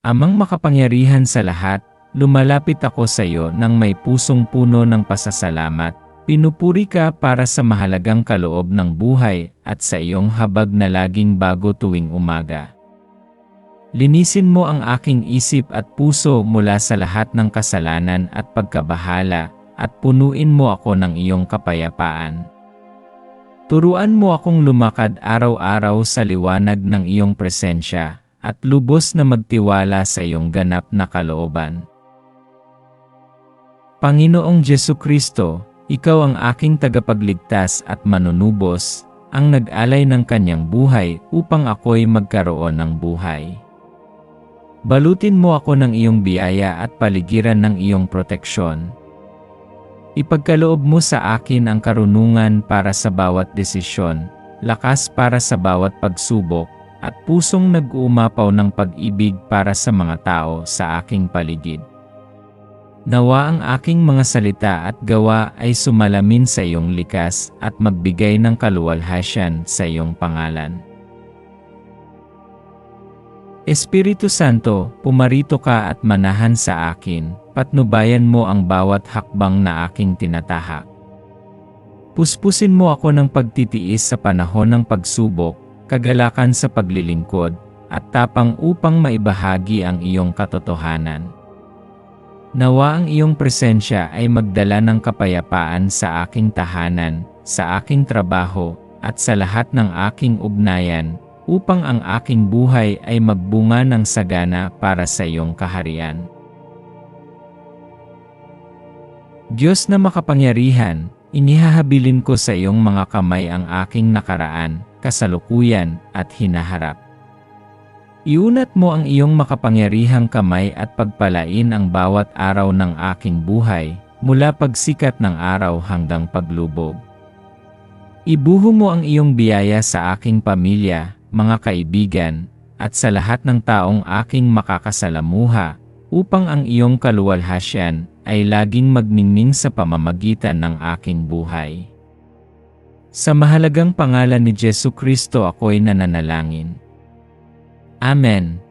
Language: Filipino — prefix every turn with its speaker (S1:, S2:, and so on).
S1: Amang makapangyarihan sa lahat, lumalapit ako sa iyo nang may pusong puno ng pasasalamat. Pinupuri ka para sa mahalagang kaloob ng buhay at sa iyong habag na laging bago tuwing umaga. Linisin mo ang aking isip at puso mula sa lahat ng kasalanan at pagkabahala at punuin mo ako ng iyong kapayapaan. Turuan mo akong lumakad araw-araw sa liwanag ng iyong presensya at lubos na magtiwala sa iyong ganap na kalooban. Panginoong Jesu Kristo, Ikaw ang aking tagapagligtas at manunubos, ang nag-alay ng kanyang buhay upang ako'y magkaroon ng buhay. Balutin mo ako ng iyong biyaya at paligiran ng iyong proteksyon. Ipagkaloob mo sa akin ang karunungan para sa bawat desisyon, lakas para sa bawat pagsubok, at pusong nag-uumapaw ng pag-ibig para sa mga tao sa aking paligid. Nawa ang aking mga salita at gawa ay sumalamin sa iyong likas at magbigay ng kaluwalhasyan sa iyong pangalan. Espiritu Santo, pumarito ka at manahan sa akin, patnubayan mo ang bawat hakbang na aking tinatahak. Puspusin mo ako ng pagtitiis sa panahon ng pagsubok, kagalakan sa paglilingkod, at tapang upang maibahagi ang iyong katotohanan. Nawa ang iyong presensya ay magdala ng kapayapaan sa aking tahanan, sa aking trabaho, at sa lahat ng aking ugnayan, upang ang aking buhay ay magbunga ng sagana para sa iyong kaharian. Diyos na makapangyarihan, inihahabilin ko sa iyong mga kamay ang aking nakaraan, kasalukuyan, at hinaharap. Iunat mo ang iyong makapangyarihang kamay at pagpalain ang bawat araw ng aking buhay, mula pagsikat ng araw hanggang paglubog. Ibuho mo ang iyong biyaya sa aking pamilya, mga kaibigan, at sa lahat ng taong aking makakasalamuha, upang ang iyong kaluwalhasyan ay laging magningning sa pamamagitan ng aking buhay. Sa mahalagang pangalan ni Jesu Kristo ako'y nananalangin. Amen.